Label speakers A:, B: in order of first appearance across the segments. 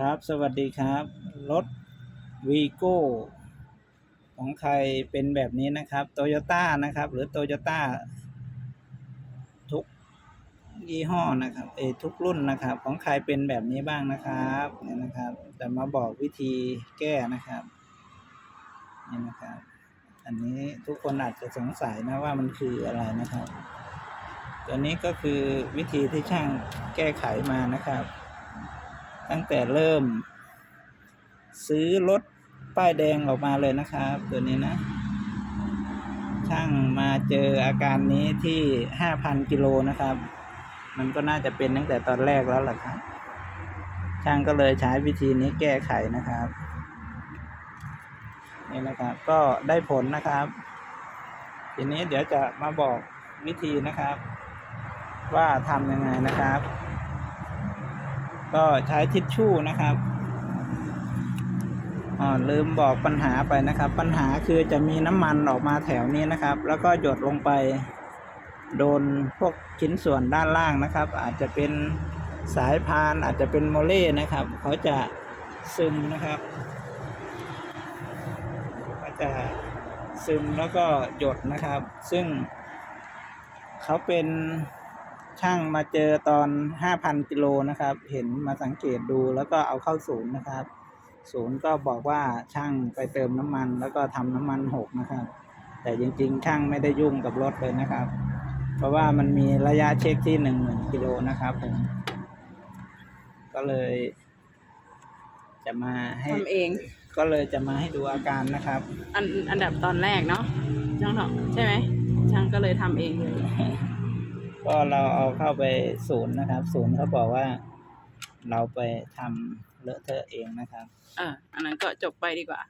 A: ครับ สวัสดีครับ รถวีโก้ของใครเป็นแบบนี้นะครับโตโยต้านะครับ หรือโตโยต้าทุกยี่ห้อนะครับเอทุกรุ่นนะครับ ของใครเป็นแบบนี้บ้างนะครับเนี่ยนะครับจะมาบอกวิธีแก้นะครับนี่นะครับ อันนี้ทุกคนอาจจะสงสัยนะว่ามันคืออะไรนะครับ ตัวนี้ก็คือวิธีที่ช่างแก้ไขมานะครับ ตั้งแต่เริ่ม ซื้อรถป้ายแดงออกมาเลยนะครับ ตัวนี้นะ ช่างมาเจออาการนี้ที่ห้าพันกิโลนะครับ มันก็น่าจะเป็นตั้งแต่ตอนแรกแล้วล่ะครับ ช่างก็เลยใช้วิธีนี้แก้ไขนะครับนี่นะครับก็ได้ผลนะครับ ทีนี้เดี๋ยวจะมาบอกวิธีนะครับ ว่าทำยังไงนะครับ ก็ใช้ทิชชู่นะครับอ๋อลืมบอกปัญหาไปนะครับ ปัญหาคือจะมีน้ำมันออกมาแถวนี้นะครับ แล้วก็หยดลงไป โดนพวกชิ้นส่วนด้านล่างนะครับ อาจจะเป็นสายพานอาจจะเป็นโมเล่นะครับ เขาจะซึมนะครับก็จะซึมแล้วก็หยดนะครับ ซึ่งเขาเป็น ช่างมาเจอตอน 5,000กิโลนะครับ เห็นมาสังเกตดูแล้วก็เอาเข้าศูนย์นะครับ ศูนย์ก็บอกว่าช่างไปเติมน้ำมัน แล้วก็ทำน้ำมันหกนะครับ แต่จริงๆ ช่างไม่ได้ยุ่งกับรถเลยนะครับ เพราะว่ามันมีระยะเช็คที่หนึ่งหมื่นกิโลนะครับผมก็เลย จะมาให้
B: ทำเอง
A: ก็เลยจะมาให้ดูอาการนะครับ
B: อันอันดับตอนแรกเนาะช่างเถาะใช่ไหมช่างก็เลยทำเองเลย
A: ก็เราเอาเข้าไปศูนย์นะครับ ศูนย์เขาบอกว่า เราไปทำเลอะเทอะเองนะครับ
B: เอออันนั้นก็จบไปดีกว่า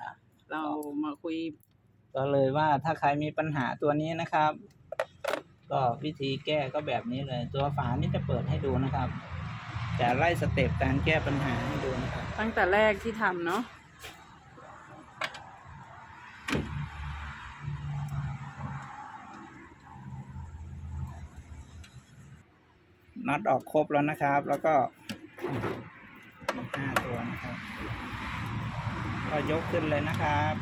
A: ครับ
B: เรามาคุย
A: ก็เลยว่าถ้าใครมีปัญหาตัวนี้นะครับ ก็วิธีแก้ก็แบบนี้เลย ตัวฝานี่จะเปิดให้ดูนะครับ จะไล่สเต็ปการแก้ปัญหาให้ดูนะครับ
B: ตั้งแต่แรกที่ทำเนาะ
A: น็อตออกครบแล้วนะครับ แล้วก็ห้าตัวนะครับ ก็ยกขึ้นเลยนะครับ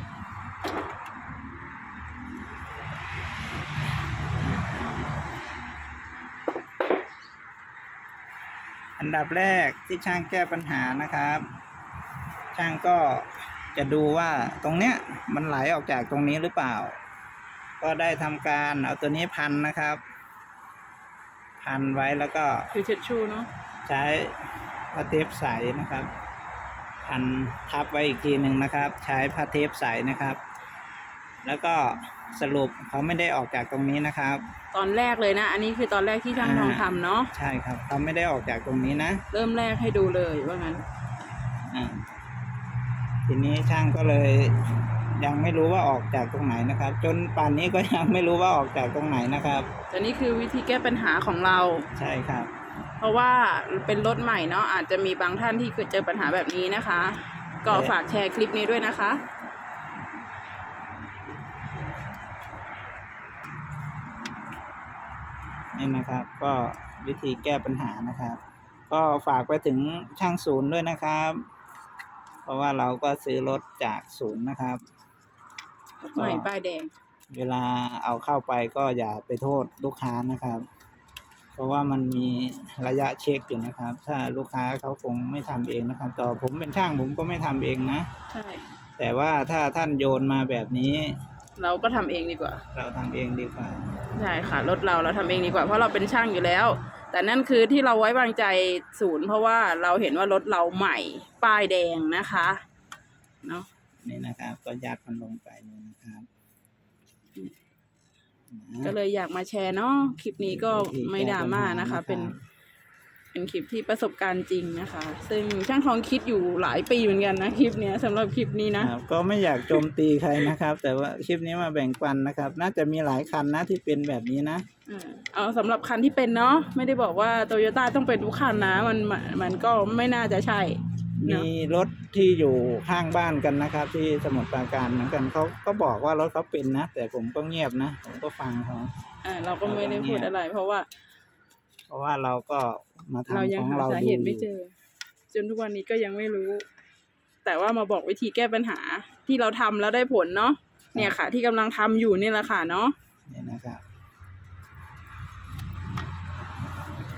A: อันดับแรกที่ช่างแก้ปัญหานะครับ ช่างก็จะดูว่าตรงเนี้ยมันไหลออกจากตรงนี้หรือเปล่า ก็ได้ทำการเอาตัวนี้พันนะครับ พันไว้แล้วก็
B: คือเช็ดชูเนาะ
A: ใช้ผ้าเทปใสนะครับ พันทับไว้อีกทีหนึ่งนะครับ ใช้ผ้าเทปใสนะครับ แล้วก็สรุปเขาไม่ได้ออกจากตรงนี้นะครับ
B: ตอนแรกเลยนะ อันนี้คือตอนแรกที่ช่างทองทำเนาะ
A: ใช่ครับเขาไม่ได้ออกจากตรงนี้นะ
B: เริ่มแรกให้ดูเลยว่างั้น
A: อ่าทีนี้ช่างก็เลย ยังไม่รู้ว่าออกจากตรงไหนนะครับ จนป่านนี้ก็ยังไม่รู้ว่าออกจากตรงไหนนะครับ
B: แต่นี่คือวิธีแก้ปัญหาของเรา
A: ใช่ครับ
B: เพราะว่าเป็นรถใหม่เนาะอาจจะมีบางท่านที่เคยเจอปัญหาแบบนี้นะคะ ก็ฝากแชร์คลิปนี้ด้วยนะคะ
A: นี่นะครับ ก็วิธีแก้ปัญหานะครับ ก็ฝากไปถึงช่างศูนย์ด้วยนะครับ เพราะว่าเราก็ซื้อรถจากศูนย์นะครับ
B: ใหม่ป้ายแดง
A: เวลาเอาเข้าไปก็อย่าไปโทษลูกค้านะครับ เพราะว่ามันมีระยะเช็คอยู่นะครับ ถ้าลูกค้าเขาคงไม่ทำเองนะครับ ต่อผมเป็นช่างผมก็ไม่ทำเองนะ
B: ใช่
A: แต่ว่าถ้าท่านโยนมาแบบนี้
B: เราก็ทำเองดีกว่า
A: เราทำเองดีกว่า
B: ใช่ค่ะรถเราเราทำเองดีกว่า เพราะเราเป็นช่างอยู่แล้ว แต่นั่นคือที่เราไว้วางใจศูนย์ เพราะว่าเราเห็นว่ารถเราใหม่ป้ายแดงนะคะเนาะ
A: นี่นะครับก็ยัดมันลงไปนี่นะครับนะ
B: ก็เลยอยากมาแชร์เนาะคลิปนี้ก็ไม่ดราม่านะคะ เป็นเป็นคลิปที่ประสบการณ์จริงนะคะ ซึ่งช่างทองคิดอยู่หลายปีเหมือนกันนะคลิปเนี้ยสำหรับคลิปนี้นะ
A: ครับก็ไม่อยากโจมตีใครนะครับ แต่ว่าคลิปนี้มาแบ่งปันนะครับ น่าจะมีหลายคันนะที่เป็นแบบนี้นะ
B: เออเอาสำหรับคันที่เป็นเนาะไม่ได้บอกว่าโตโยต้าต้องเป็นทุกคันนะ มันมันมันก็ไม่น่าจะใช่เนอะ
A: มีรถที่อยู่ข้างบ้านกันนะครับ ที่สมุทรปราการเหมือนกันเขาก็บอกว่ารถเขาเป็นนะ แต่ผมก็เงียบนะ ผมก็ฟังเขา
B: อ่าเราก็ไม่ได้พูดอะไร เพราะว่า
A: เพราะว่าเราก็มา
B: เรา
A: ทำ
B: ยั
A: ข
B: ง
A: อง
B: หา
A: เรา
B: สา
A: ดู
B: เหตุไม่เจอ จนทุกวันนี้ก็ยังไม่รู้ แต่ว่ามาบอกวิธีแก้ปัญหาที่เราทำแล้วได้ผลเนาะเนี่ยค่ะ ที่กำลังทำอยู่นี่แหละค่ะเนาะ
A: นี่นะครับ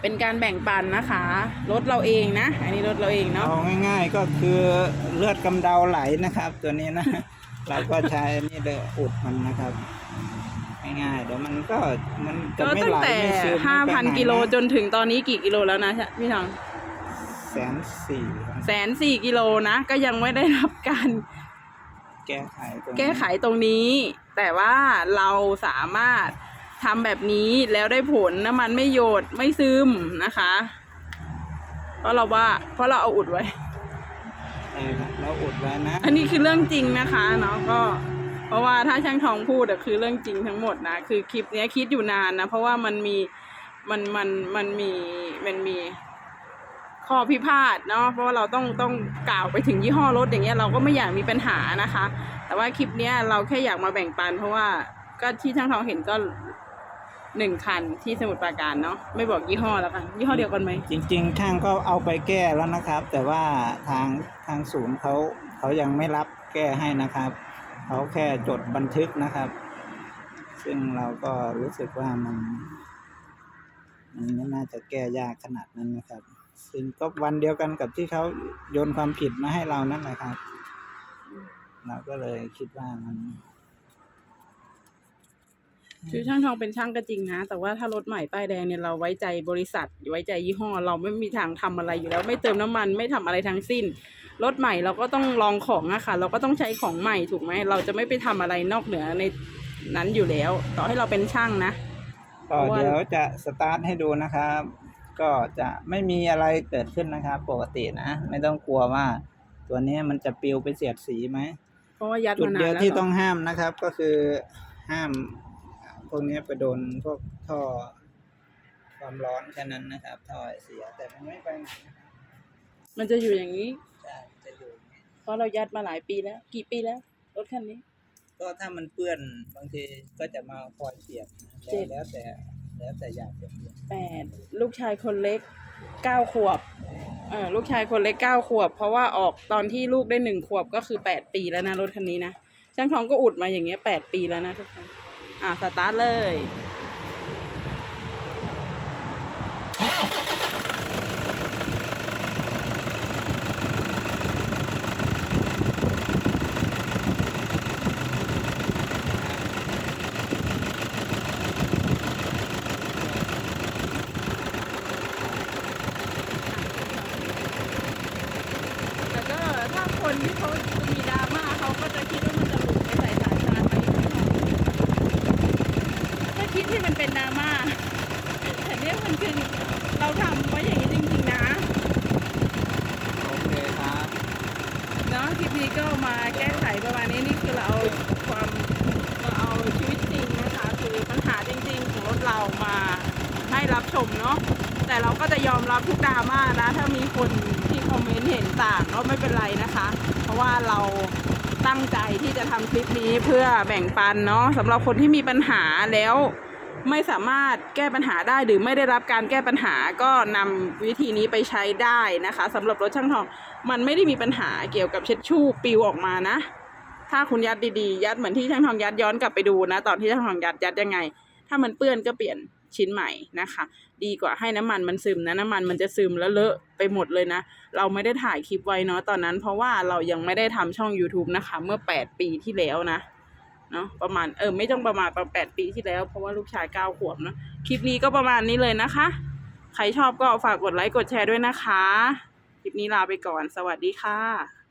B: เป็นการแบ่งปันนะคะ รถเราเองนะ อันนี้รถเราเองเนาะ
A: เอาง่ายๆก็คือเลือดกำเดาไหลนะครับ ตัวนี้นะ เราก็ใช้นี่เลยอุดมันนะครับง่ายๆเดี๋ยวมันก็มันจะ
B: ก็
A: ไม่
B: ตั้
A: ไห
B: ง
A: ล
B: แต่
A: ไม่ซึม
B: ห้า
A: ไม่ไป
B: พัน
A: ไกิ
B: โลจนถึงตอนนี้กี่กิโลแล้วนะพี่ทอง
A: แสนสี่ครับ
B: แสนสี่กิโลนะก็ยังไม่ได้รับการ
A: แก้ไขตรงนี้
B: แก้ไขตรงนี้ แต่ว่าเราสามารถ ทำแบบนี้แล้วได้ผลน้ำมันไม่โยดไม่ซึมนะคะ เพราะเราว่า เพราะเราเอาอุดไว้
A: ใช่ครับเราอุดไว้นะ
B: อันนี้คือเรื่องจริงนะคะเนาะก็ เพราะว่าถ้าช่างทองพูดอะคือเรื่องจริงทั้งหมดนะคือคลิปเนี้ยคิดอยู่นานนะเพราะว่ามันมีมันมันมันมีมันมีข้อพิพาทเนาะเพราะว่าเราต้องต้องกล่าวไปถึงยี่ห้อรถอย่างเงี้ยเราก็ไม่อยากมีปัญหานะคะ แต่ว่าคลิปเนี้ยเราแค่อยากมาแบ่งปัน เพราะว่าก็ที่ช่างทองเห็นก็ หนึ่งคันที่สมุทรปราการเนาะไม่บอกยี่ห้อแล้วกันยี่ห้อเดียวกันไหม
A: จริงๆช่างก็เอาไปแก้แล้วนะครับ แต่ว่าทางทางศูนย์เขาเขายังไม่รับแก้ให้นะครับเขาแค่จดบันทึกนะครับ ซึ่งเราก็รู้สึกว่ามันมันไม่น่าจะแก้ยากขนาดนั้นนะครับ ซึ่งก็วันเดียวกันกับที่เขาโยนความผิดมาให้เรานั่นแหละครับ เราก็เลยคิดว่ามัน
B: คือช่างทองเป็นช่างก็จริงนะ แต่ว่าถ้ารถใหม่ป้ายแดงเนี่ยเราไว้ใจบริษัท ไว้ใจยี่ห้อ เราไม่มีทางทำอะไรอยู่แล้ว ไม่เติมน้ำมันไม่ทำอะไรทั้งสิ้น รถใหม่เราก็ต้องลองของอะค่ะ เราก็ต้องใช้ของใหม่ถูกไหมเราจะไม่ไปทำอะไรนอกเหนือในนั้นอยู่แล้ว ต่อให้เราเป็นช่างนะ
A: ก็
B: เพราะว่า
A: เดี๋ยวจะสตาร์ทให้ดูนะครับ ก็จะไม่มีอะไรเกิดขึ้นนะครับ ปกตินะ ไม่ต้องกลัวว่า ตัวนี้มันจะปลิวไปเสียดสีไหม
B: เพราะว่ายัด
A: จุด
B: มานาน
A: เดียว
B: แล้ว
A: ที่
B: เหร
A: ต้องห้ามนะครับ ก็คือห้าม พวกนี้ไปโดนพวกท่อความร้อนแค่นั้นนะครับท่อไอเสียแต่มันไม่ไปไหนนะครับ
B: มันจะอยู่อย่างนี้
A: ใช่จะอยู่อย่างนี้
B: เพราะเรายัดมาหลายปีแล้ว กี่ปีแล้ว รถคันนี้
A: ก็ถ้ามันเปื้อนบางทีก็จะมาคอยเสียบนะ
B: เจ็บ
A: แล้วแต่แล้วแต่อยากจะเปลี่ยน
B: แปดลูกชายคนเล็กเก้าขวบเออลูกชายคนเล็กเก้าขวบ เพราะว่าออกตอนที่ลูกได้หนึ่งขวบก็คือแปดปีแล้วนะรถคันนี้นะช่างทองก็อุดมาอย่างเงี้ยแปดปีแล้วนะทุกคน อะสตาร์ทเลย แล้วก็ถ้าคนที่เขามีดราม่าเขาก็จะคิดว่ามันจะหลุดไปใส่สายชาร์จไหมถ้าคิดที่มันเป็นดราม่าแต่เนี่ย มันคือเราทำไว้อย่างนี้จริงๆนะ
A: โอเคครับ
B: เนาะคลิปนี้ก็มาแก้ไขประมาณนี้นี่คือเราเอาความเราเอาชีวิตจริงนะคะคือปัญหาจริงๆของรถเรามาให้รับชมเนาะแต่เราก็จะยอมรับทุกดราม่านะ ถ้ามีคนที่คอมเมนต์เห็นต่างก็ไม่เป็นไรนะคะ เพราะว่าเราตั้งใจที่จะทำคลิปนี้เพื่อแบ่งปันเนาะสำหรับคนที่มีปัญหาแล้ว ไม่สามารถแก้ปัญหาได้หรือไม่ได้รับการแก้ปัญหาก็นำวิธีนี้ไปใช้ได้นะคะสำหรับรถช่างทองมันไม่ได้มีปัญหาเกี่ยวกับเช็ดชู่ปิวออกมานะ ถ้าคุณยัดดีๆ ยัดเหมือนที่ช่างทองยัดย้อนกลับไปดูนะ ตอนที่ช่างทองยัดยัดยังไง ถ้ามันเปื้อนก็เปลี่ยนชิ้นใหม่นะคะ ดีกว่าให้น้ำมันมันซึมนะน้ำมันมันจะซึมแล้วเลอะไปหมดเลยนะ เราไม่ได้ถ่ายคลิปไว้เนาะตอนนั้น เพราะว่าเรายังไม่ได้ทำช่อง YouTube นะคะ เมื่อ 8 ปีที่แล้วนะ เนาะประมาณเออไม่ต้องประมาณประมาณแปีที่แล้ว เพราะว่าลูกชายเก้าขวบเนาะคลิปนี้ก็ประมาณนี้เลยนะคะ ใครชอบก็ฝากกดไลค์กดแชร์ด้วยนะคะ คลิปนี้ลาไปก่อน สวัสดีค่ะ